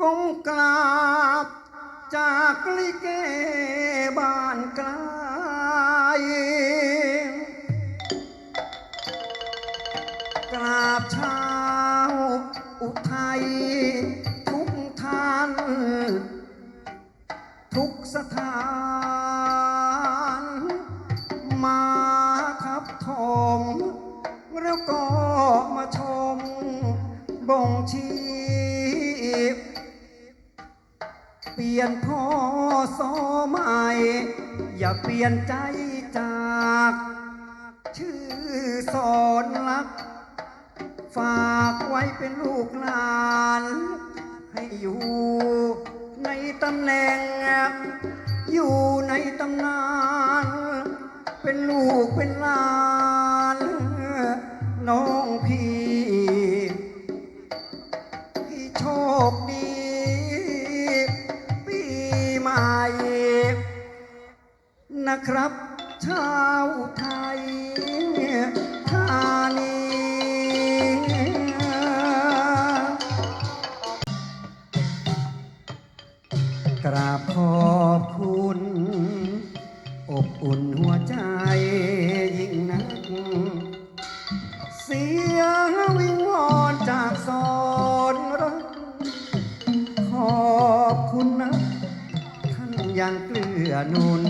ก้มกราบ จากลิเกบ้านไกลกราบชาวอุทัยทุกท่าน ทุกสถาน เปลี่ยนพ่อสอใหม่ อย่าเปลี่ยนใจจาก ชื่อสอนรัก ฝากไว้เป็นลูกหลาน ให้อยู่ในตำแหน่ง อยู่ในตำนาน เป็นลูกเป็นหลานน้องพี่ พี่โชคดี ครับชาวไทยธานีกราบขอบคุณ อบอุ่นหัวใจยิ่งนัก เสียงวิงวอนจากสอนรัก ขอบคุณนะท่านยังเกลือนุน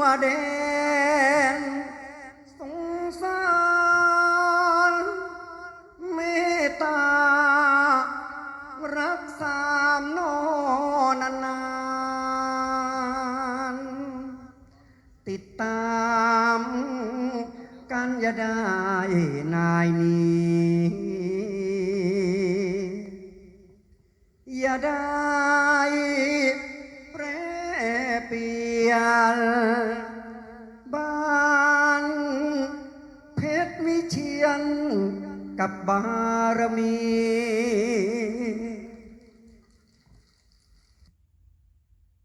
วแดนสงสารเมตตา รักสามนอนนานติดตามกันอย่าได้นายนี้อย่าได้แปรปี ยนบ้านเพชรวิเชียนกับบารมี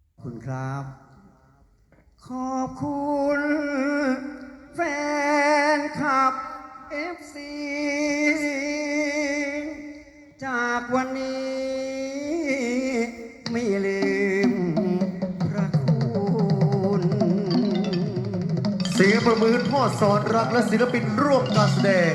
ขอบคุณครับ ขอบคุณแฟนคลับ FC จากวันนี้ เสียงประมือพ่อสอนรักและศิลปินร่วมการแสดง